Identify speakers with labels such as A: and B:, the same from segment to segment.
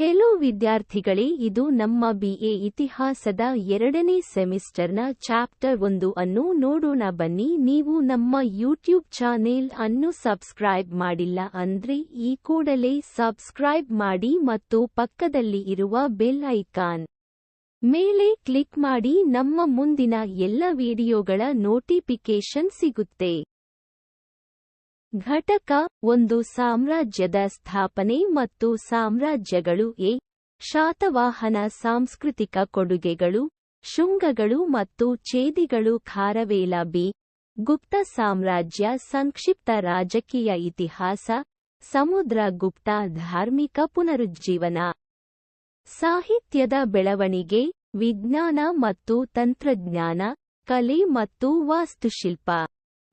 A: Hello ವಿದ್ಯಾರ್ಥಿಗಳೇ, ಇದು ನಮ್ಮ ಬಿಎ ಇತಿಹಾಸದ ಎರಡನೇ ಸೆಮಿಸ್ಟರ್ನ ಚಾಪ್ಟರ್ ಒಂದು ಅನ್ನು ನೋಡೋಣ ಬನ್ನಿ. ನೀವು ನಮ್ಮ ಯೂಟ್ಯೂಬ್ ಚಾನೆಲ್ ಅನ್ನು ಸಬ್ಸ್ಕ್ರೈಬ್ ಮಾಡಿಲ್ಲ ಅಂದ್ರೆ ಈ ಕೂಡಲೇ ಸಬ್ಸ್ಕ್ರೈಬ್ ಮಾಡಿ ಮತ್ತು ಪಕ್ಕದಲ್ಲಿ ಇರುವ ಬೆಲ್ ಐಕಾನ್ ಮೇಲೆ ಕ್ಲಿಕ್ ಮಾಡಿ. ನಮ್ಮ ಮುಂದಿನ ಎಲ್ಲ ವಿಡಿಯೋಗಳ ನೋಟಿಫಿಕೇಶನ್ ಸಿಗುತ್ತೆ. ಘಟಕ ಒಂದು ಸಾಮ್ರಾಜ್ಯದ ಸ್ಥಾಪನೆ ಮತ್ತು ಸಾಮ್ರಾಜ್ಯಗಳು ಎ. ಶಾತವಾಹನ ಸಾಂಸ್ಕೃತಿಕ ಕೊಡುಗೆಗಳು, ಶುಂಗಗಳು ಮತ್ತು ಛೇದಿಗಳು, ಖಾರವೇಲ ಬಿ. ಗುಪ್ತ ಸಾಮ್ರಾಜ್ಯ, ಸಂಕ್ಷಿಪ್ತ ರಾಜಕೀಯ ಇತಿಹಾಸ, ಸಮುದ್ರ ಗುಪ್ತ, ಧಾರ್ಮಿಕ ಪುನರುಜ್ಜೀವನ. ಸಾಹಿತ್ಯದ ಬೆಳವಣಿಗೆ, ವಿಜ್ಞಾನ ಮತ್ತು ತಂತ್ರಜ್ಞಾನ, ಕಲೆ ಮತ್ತು ವಾಸ್ತುಶಿಲ್ಪ.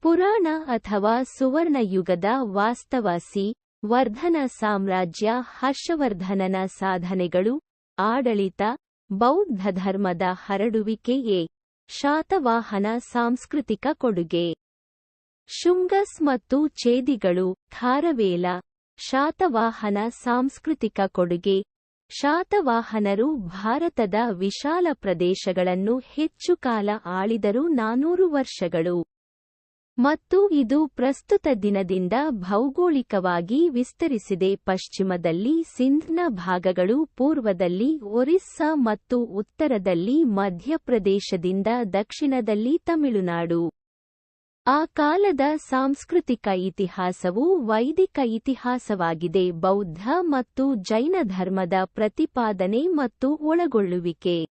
A: ಪುರಾಣ ಅಥವಾ ಸುವರ್ಣಯುಗದ ವಾಸ್ತವಾಸಿ ವರ್ಧನ ಸಾಮ್ರಾಜ್ಯ ಹರ್ಷವರ್ಧನನ ಸಾಧನೆಗಳು, ಆಡಳಿತ, ಬೌದ್ಧ ಧರ್ಮದ ಹರಡುವಿಕೆಯೇ ಶಾತವಾಹನ ಸಾಂಸ್ಕೃತಿಕ ಕೊಡುಗೆ. ಶುಂಗಸ್ ಮತ್ತು ಛೇದಿಗಳು ಖಾರವೇಲ ಶಾತವಾಹನ ಸಾಂಸ್ಕೃತಿಕ ಕೊಡುಗೆ. ಶಾತವಾಹನರು ಭಾರತದ ವಿಶಾಲ ಪ್ರದೇಶಗಳನ್ನು ಹೆಚ್ಚು ಕಾಲ ಆಳಿದರು ನಾನೂರು ವರ್ಷಗಳು. ಮತ್ತು ಇದು ಪ್ರಸ್ತುತ ದಿನದಿಂದ ಭೌಗೋಳಿಕವಾಗಿ ವಿಸ್ತರಿಸಿದೆ. ಪಶ್ಚಿಮದಲ್ಲಿ ಸಿಂಧ್ನ ಭಾಗಗಳು, ಪೂರ್ವದಲ್ಲಿ ಒರಿಸ್ಸಾ ಮತ್ತು ಉತ್ತರದಲ್ಲಿ ಮಧ್ಯಪ್ರದೇಶದಿಂದ ದಕ್ಷಿಣದಲ್ಲಿ ತಮಿಳುನಾಡು. ಆ ಕಾಲದ ಸಾಂಸ್ಕೃತಿಕ ಇತಿಹಾಸವು ವೈದಿಕ ಇತಿಹಾಸವಾಗಿದೆ. ಬೌದ್ಧ ಮತ್ತು ಜೈನ ಧರ್ಮದ ಪ್ರತಿಪಾದನೆ ಮತ್ತು ಒಳಗೊಳ್ಳುವಿಕೆ.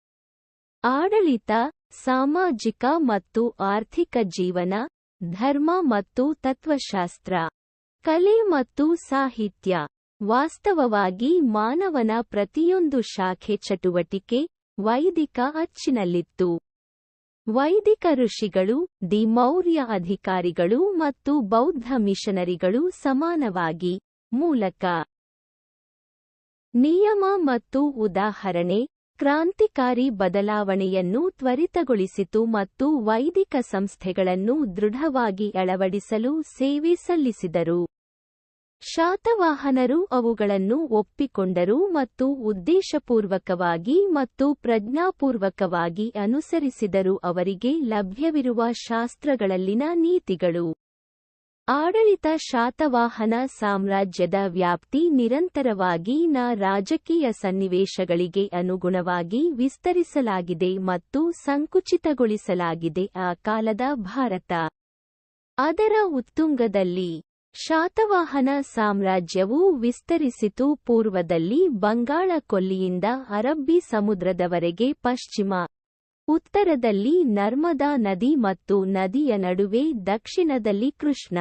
A: ಆಡಳಿತ, ಸಾಮಾಜಿಕ ಮತ್ತು ಆರ್ಥಿಕ ಜೀವನ ಧರ್ಮ ಮತ್ತು ತತ್ವಶಾಸ್ತ್ರ, ಕಲೆ ಮತ್ತು ಸಾಹಿತ್ಯ. ವಾಸ್ತವವಾಗಿ ಮಾನವನ ಪ್ರತಿಯೊಂದು ಶಾಖೆ ಚಟುವಟಿಕೆ, ವೈದಿಕ ಅಚ್ಚಿನಲ್ಲಿತ್ತು. ವೈದಿಕ ಋಷಿಗಳು, ದಿ ಮೌರ್ಯ ಅಧಿಕಾರಿಗಳು ಮತ್ತು ಬೌದ್ಧ ಮಿಷನರಿಗಳು ಸಮಾನವಾಗಿ. ಮೂಲಕ. ನಿಯಮ ಮತ್ತು ಉದಾಹರಣೆ. ಕ್ರಾಂತಿಕಾರಿ ಬದಲಾವಣೆಯನ್ನು ತ್ವರಿತಗೊಳಿಸಿತು ಮತ್ತು ವೈದಿಕ ಸಂಸ್ಥೆಗಳನ್ನು ದೃಢವಾಗಿ ಅಳವಡಿಸಲು ಸೇವೆ ಸಲ್ಲಿಸಿದರು. ಶಾತವಾಹನರು ಅವುಗಳನ್ನು ಒಪ್ಪಿಕೊಂಡರು ಮತ್ತು ಉದ್ದೇಶಪೂರ್ವಕವಾಗಿ ಮತ್ತು ಪ್ರಜ್ಞಾಪೂರ್ವಕವಾಗಿ ಅನುಸರಿಸಿದರು. ಅವರಿಗೆ ಲಭ್ಯವಿರುವ ಶಾಸ್ತ್ರಗಳಲ್ಲಿನ ನೀತಿಗಳು. ಆಡಳಿತ ಶಾತವಾಹನ ಸಾಮ್ರಾಜ್ಯದ ವ್ಯಾಪ್ತಿ ನಿರಂತರವಾಗಿ ನ ರಾಜಕೀಯ ಸನ್ನಿವೇಶಗಳಿಗೆ ಅನುಗುಣವಾಗಿ ವಿಸ್ತರಿಸಲಾಗಿದೆ ಮತ್ತು ಸಂಕುಚಿತಗೊಳಿಸಲಾಗಿದೆ ಆ ಕಾಲದ ಭಾರತ. ಅದರ ಉತ್ತುಂಗದಲ್ಲಿ ಶಾತವಾಹನ ಸಾಮ್ರಾಜ್ಯವು ವಿಸ್ತರಿಸಿತು. ಪೂರ್ವದಲ್ಲಿ ಬಂಗಾಳ ಕೊಲ್ಲಿಯಿಂದ ಅರಬ್ಬಿ ಸಮುದ್ರದವರೆಗೆ ಪಶ್ಚಿಮ ಉತ್ತರದಲ್ಲಿ ನರ್ಮದಾ ನದಿ ಮತ್ತು ನದಿಯ ನಡುವೆ ದಕ್ಷಿಣದಲ್ಲಿ ಕೃಷ್ಣ.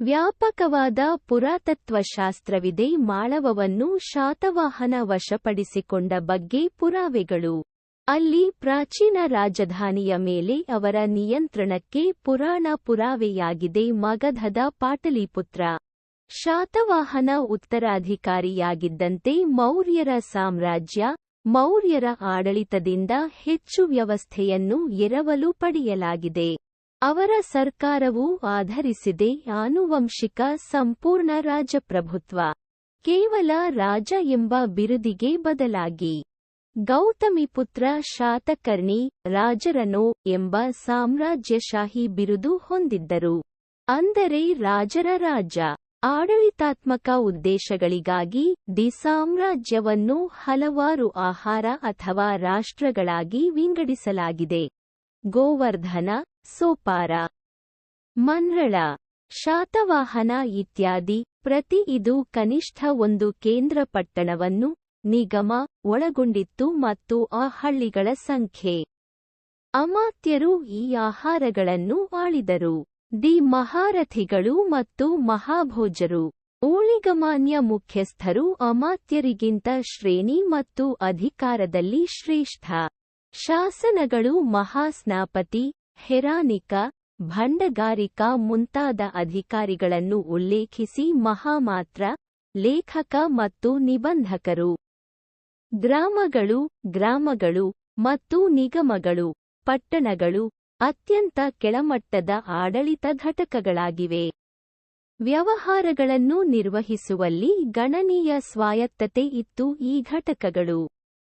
A: ವ್ಯಾಪಕವಾದ ಪುರಾತತ್ವಶಾಸ್ತ್ರವಿದೆ ಮಾಳವವನ್ನು ಶಾತವಾಹನ ವಶಪಡಿಸಿಕೊಂಡ ಬಗ್ಗೆ ಪುರಾವೆಗಳು. ಅಲ್ಲಿ ಪ್ರಾಚೀನ ರಾಜಧಾನಿಯ ಮೇಲೆ ಅವರ ನಿಯಂತ್ರಣಕ್ಕೆ ಪುರಾಣ ಪುರಾವೆಯಾಗಿದೆ ಮಗಧದ ಪಾಟಲಿಪುತ್ರ. ಶಾತವಾಹನ ಉತ್ತರಾಧಿಕಾರಿಯಾಗಿದ್ದಂತೆ ಮೌರ್ಯರ ಸಾಮ್ರಾಜ್ಯ ಮೌರ್ಯರ ಆಡಳಿತದಿಂದ ಹೆಚ್ಚು ವ್ಯವಸ್ಥೆಯನ್ನು ಎರವಲು ಪಡೆಯಲಾಗಿದೆ. ಅವರ ಸರ್ಕಾರವು ಆಧರಿಸಿದೆ ಆನುವಂಶಿಕ ಸಂಪೂರ್ಣ ರಾಜಪ್ರಭುತ್ವ. ಕೇವಲ ರಾಜ ಎಂಬ ಬಿರುದಿಗೆ ಬದಲಾಗಿ. ಗೌತಮಿಪುತ್ರ ಶಾತಕರ್ಣಿ ರಾಜರನೋ ಎಂಬ ಸಾಮ್ರಾಜ್ಯಶಾಹಿ ಬಿರುದು ಹೊಂದಿದ್ದರು. ಅಂದರೆ ರಾಜರ ರಾಜ. ಆಡಳಿತಾತ್ಮಕ ಉದ್ದೇಶಗಳಿಗಾಗಿ ದಿ ಸಾಮ್ರಾಜ್ಯವನ್ನು ಹಲವಾರು ಆಹಾರ ಅಥವಾ ರಾಷ್ಟ್ರಗಳಾಗಿ ವಿಂಗಡಿಸಲಾಗಿದೆ. ಗೋವರ್ಧನ, ಸೋಪಾರ ಮನ್ರಳ ಶಾತವಾಹನ ಇತ್ಯಾದಿ, ಪ್ರತಿ ಇದು ಕನಿಷ್ಠ ಒಂದು ಕೇಂದ್ರ ಪಟ್ಟಣವನ್ನು ನಿಗಮ ಒಳಗೊಂಡಿತ್ತು ಮತ್ತು ಆ ಹಳ್ಳಿಗಳ ಸಂಖ್ಯೆ. ಅಮಾತ್ಯರು ಈ ಆಹಾರಗಳನ್ನು ಆಳಿದರು. ದಿ ಮಹಾರಥಿಗಳು ಮತ್ತು ಮಹಾಭೋಜರು. ಊಳಿಗಮಾನ್ಯ ಮುಖ್ಯಸ್ಥರು ಅಮಾತ್ಯರಿಗಿಂತ ಶ್ರೇಣಿ ಮತ್ತು ಅಧಿಕಾರದಲ್ಲಿ ಶ್ರೇಷ್ಠ. ಶಾಸನಗಳು ಮಹಾಸ್ನಾಪತಿ, ಹೆರಾನಿಕ, ಭಂಡಗಾರಿಕಾ ಮುಂತಾದ ಅಧಿಕಾರಿಗಳನ್ನು ಉಲ್ಲೇಖಿಸಿ ಮಹಾಮಾತ್ರ, ಲೇಖಕ ಮತ್ತು ನಿಬಂಧಕರು. ಗ್ರಾಮಗಳು ಗ್ರಾಮಗಳು ಮತ್ತು ನಿಗಮಗಳು, ಪಟ್ಟಣಗಳು ಅತ್ಯಂತ ಕೆಳಮಟ್ಟದ ಆಡಳಿತ ಘಟಕಗಳಾಗಿವೆ. ವ್ಯವಹಾರಗಳನ್ನು ನಿರ್ವಹಿಸುವಲ್ಲಿ ಗಣನೀಯ ಸ್ವಾಯತ್ತತೆ ಇತ್ತು ಈ ಘಟಕಗಳು.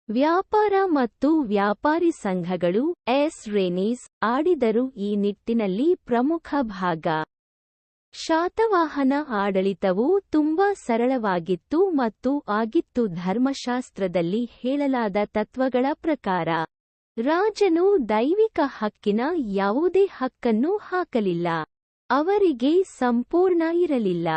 A: ವ್ಯಾಪಾರ ಮತ್ತು ವ್ಯಾಪಾರಿ ಸಂಘಗಳು, ಎಸ್. ರೇನೀಸ್, ಆಡಿದರು ಈ ನಿಟ್ಟಿನಲ್ಲಿ ಪ್ರಮುಖ ಭಾಗ. ಶಾತವಾಹನ ಆಡಳಿತವು ತುಂಬಾ ಸರಳವಾಗಿತ್ತು ಮತ್ತು ಆಗಿತ್ತು ಧರ್ಮಶಾಸ್ತ್ರದಲ್ಲಿ ಹೇಳಲಾದ ತತ್ವಗಳ ಪ್ರಕಾರ. ರಾಜನು ದೈವಿಕ ಹಕ್ಕಿನ ಯಾವುದೇ ಹಕ್ಕನ್ನು ಹಾಕಲಿಲ್ಲ. ಅವರಿಗೆ ಸಂಪೂರ್ಣ ಇರಲಿಲ್ಲ.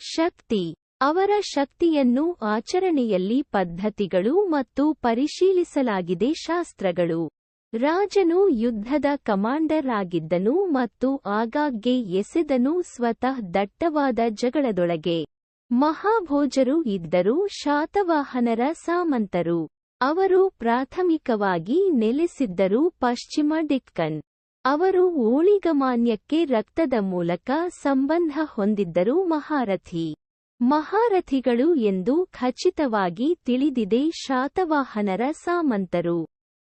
A: ಶಕ್ತಿ. ಅವರ ಶಕ್ತಿಯನ್ನು ಆಚರಣೆಯಲ್ಲಿ ಪದ್ಧತಿಗಳು ಮತ್ತು ಪರಿಶೀಲಿಸಲಾಗಿದೆ ಶಾಸ್ತ್ರಗಳು. ರಾಜನು ಯುದ್ಧದ ಕಮಾಂಡರ್ ಆಗಿದ್ದನು ಮತ್ತು ಆಗಾಗ್ಗೆ ಎಸೆದನು ಸ್ವತಃ ದಟ್ಟವಾದ ಜಗಳದೊಳಗೆ. ಮಹಾಭೋಜರು ಇದ್ದರು ಶಾತವಾಹನರ ಸಾಮಂತರು. ಅವರು ಪ್ರಾಥಮಿಕವಾಗಿ ನೆಲೆಸಿದ್ದರು ಪಶ್ಚಿಮ ಡಿಕ್ಕನ್. ಅವರು ಓಳಿಗಮಾನ್ಯಕ್ಕೆ ರಕ್ತದ ಮೂಲಕ ಸಂಬಂಧ ಹೊಂದಿದ್ದರು ಮಹಾರಥಿ. ಮಹಾರಥಿಗಳು ಎಂದು ಖಚಿತವಾಗಿ ತಿಳಿದಿದೆ ಶಾತವಾಹನರ ಸಾಮಂತರು.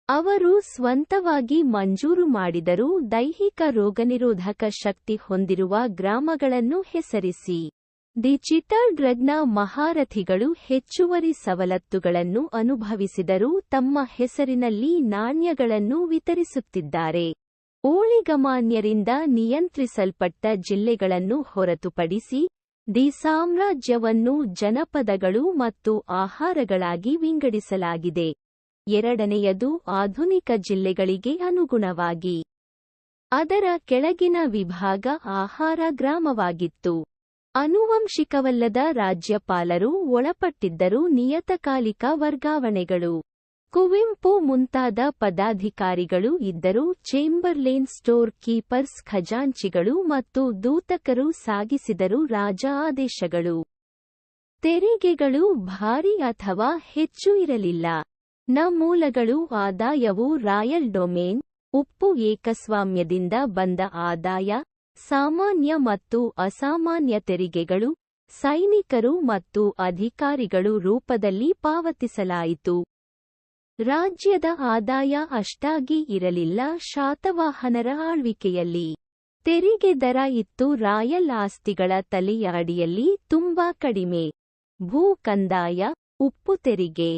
A: ಅವರು ಸ್ವಂತವಾಗಿ ಮಂಜೂರು ಮಾಡಿದರು ದೈಹಿಕ ರೋಗನಿರೋಧಕ ಶಕ್ತಿ ಹೊಂದಿರುವ ಗ್ರಾಮಗಳನ್ನು ಹೆಸರಿಸಿ. ದಿ ನ ಮಹಾರಥಿಗಳು ಹೆಚ್ಚುವರಿ ಸವಲತ್ತುಗಳನ್ನು ಅನುಭವಿಸಿದರೂ ತಮ್ಮ ಹೆಸರಿನಲ್ಲಿ ನಾಣ್ಯಗಳನ್ನು ವಿತರಿಸುತ್ತಿದ್ದಾರೆ. ಓಳಿಗಮಾನ್ಯರಿಂದ ನಿಯಂತ್ರಿಸಲ್ಪಟ್ಟ ಜಿಲ್ಲೆಗಳನ್ನು ಹೊರತುಪಡಿಸಿ, ದಿ ಸಾಮ್ರಾಜ್ಯವನ್ನು ಜನಪದಗಳು ಮತ್ತು ಆಹಾರಗಳಾಗಿ ವಿಂಗಡಿಸಲಾಗಿದೆ. ಎರಡನೆಯದು ಆಧುನಿಕ ಜಿಲ್ಲೆಗಳಿಗೆ ಅನುಗುಣವಾಗಿ. ಅದರ ಕೆಳಗಿನ ವಿಭಾಗ ಆಹಾರ ಗ್ರಾಮವಾಗಿತ್ತು. ಅನುವಂಶಿಕವಲ್ಲದ ರಾಜ್ಯಪಾಲರು ಒಳಪಟ್ಟಿದ್ದರು ನಿಯತಕಾಲಿಕ ವರ್ಗಾವಣೆಗಳು. ಕುವೆಂಪು ಮುಂತಾದ ಪದಾಧಿಕಾರಿಗಳು ಇದ್ದರು, ಚೇಂಬರ್ಲೇನ್ ಸ್ಟೋರ್ ಕೀಪರ್ಸ್ ಖಜಾಂಚಿಗಳು ಮತ್ತು ದೂತಕರು ಸಾಗಿಸಿದರು ರಾಜ ಆದೇಶಗಳು. ತೆರಿಗೆಗಳು ಭಾರಿ ಅಥವಾ ಹೆಚ್ಚು ಇರಲಿಲ್ಲ. ನ ಮೂಲಗಳು ಆದಾಯವು ರಾಯಲ್ ಡೊಮೇನ್, ಉಪ್ಪು ಏಕಸ್ವಾಮ್ಯದಿಂದ ಬಂದ ಆದಾಯ ಸಾಮಾನ್ಯ ಮತ್ತು ಅಸಾಮಾನ್ಯ ತೆರಿಗೆಗಳು, ಸೈನಿಕರು ಮತ್ತು ಅಧಿಕಾರಿಗಳು ರೂಪದಲ್ಲಿ ಪಾವತಿಸಲಾಯಿತು. ರಾಜ್ಯದ ಆದಾಯ ಅಷ್ಟಾಗಿ ಇರಲಿಲ್ಲ, ಶಾತವಾಹನರ ಆಳ್ವಿಕೆಯಲ್ಲಿ. ತೆರಿಗೆ ದರ ಇತ್ತು, ರಾಯಲ್ ಆಸ್ತಿಗಳ ತಲೆಯಾಡಿಯಲ್ಲಿ ತುಂಬಾ ಕಡಿಮೆ. ಭೂ ಕಂದಾಯ ಉಪ್ಪು ತೆರಿಗೆ.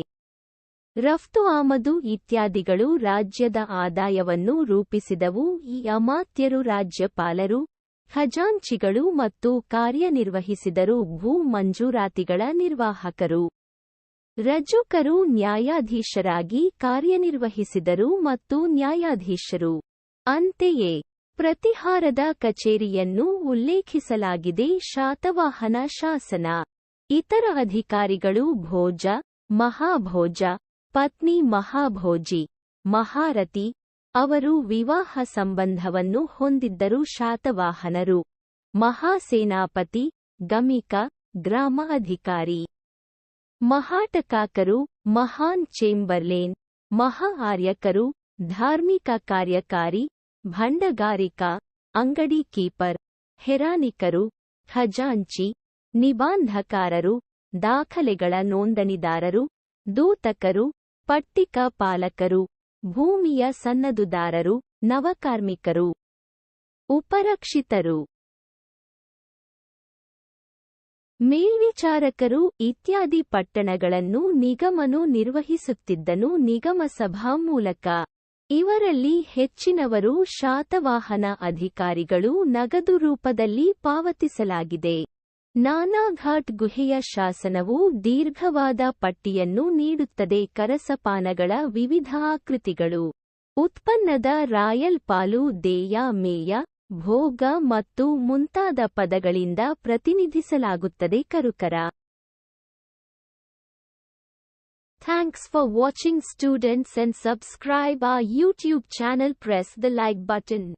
A: ರಫ್ತು ಆಮದು ಇತ್ಯಾದಿಗಳು ರಾಜ್ಯದ ಆದಾಯವನ್ನು ರೂಪಿಸಿದವು. ಈ ಅಮಾತ್ಯರು ರಾಜ್ಯಪಾಲರು, ಖಜಾಂಚಿಗಳು ಮತ್ತು ಕಾರ್ಯನಿರ್ವಹಿಸಿದರು. ಭೂ ಮಂಜೂರಾತಿಗಳ ನಿರ್ವಾಹಕರು, ರಜುಕರು, ನ್ಯಾಯಾಧೀಶರಾಗಿ ಕಾರ್ಯನಿರ್ವಹಿಸಿದರು ಮತ್ತು ನ್ಯಾಯಾಧೀಶರು. ಅಂತೆಯೇ, ಪ್ರತಿಹಾರದ ಕಚೇರಿಯನ್ನು ಉಲ್ಲೇಖಿಸಲಾಗಿದೆ. ಶಾತವಾಹನ ಶಾಸನ, ಇತರ ಅಧಿಕಾರಿಗಳು ಭೋಜ, ಮಹಾಭೋಜ ಪತ್ನಿ ಮಹಾಭೋಜಿ ಮಹಾರತಿ ಅವರು ವಿವಾಹ ಸಂಬಂಧವನ್ನು ಹೊಂದಿದ್ದರು. ಶಾತವಾಹನರು, ಮಹಾಸೇನಾಪತಿ, ಗಮಿಕ ಗ್ರಾಮಾಧಿಕಾರಿ ಮಹಾಟಕಾಕರು, ಮಹಾನ್ ಚೇಂಬರ್ಲೇನ್, ಮಹಾ ಆರ್ಯಕರು, ಧಾರ್ಮಿಕ ಕಾರ್ಯಕಾರಿ, ಭಂಡಗಾರಿಕಾ, ಅಂಗಡಿ ಕೀಪರ್, ಹೆರಾನಿಕರು, ಖಜಾಂಚಿ, ನಿಬಾಂಧಕಾರರು, ದಾಖಲೆಗಳ ನೋಂದಣಿದಾರರು, ದೂತಕರು ಪಟ್ಟಿಕ ಪಾಲಕರು, ಭೂಮಿಯ ಸನ್ನದುದಾರರು ನವಕಾರ್ಮಿಕರು, ಉಪರಕ್ಷಿತರು, ಮೇಲ್ವಿಚಾರಕರು ಇತ್ಯಾದಿ ಪಟ್ಟಣಗಳನ್ನು ನಿಗಮನು ನಿರ್ವಹಿಸುತ್ತಿದ್ದನು ನಿಗಮ ಸಭಾ ಮೂಲಕ. ಇವರಲ್ಲಿ ಹೆಚ್ಚಿನವರು ಶಾತವಾಹನ ಅಧಿಕಾರಿಗಳು ನಗದು ರೂಪದಲ್ಲಿ ಪಾವತಿಸಲಾಗಿದೆ. ನಾನಾಘಾಟ್ ಗುಹೆಯ ಶಾಸನವು ದೀರ್ಘವಾದ ಪಟ್ಟಿಯನ್ನು ನೀಡುತ್ತದೆ ಕರಸಪಾನಗಳ ವಿವಿಧ ಆಕೃತಿಗಳು. ಉತ್ಪನ್ನದ ರಾಯಲ್ ಪಾಲು, ದೇಯ, ಮೇಯ, ಭೋಗ ಮತ್ತು ಮುಂತಾದ ಪದಗಳಿಂದ ಪ್ರತಿನಿಧಿಸಲಾಗುತ್ತದೆ ಕರುಕರ. Thanks for watching students and subscribe ಆ YouTube channel press the like button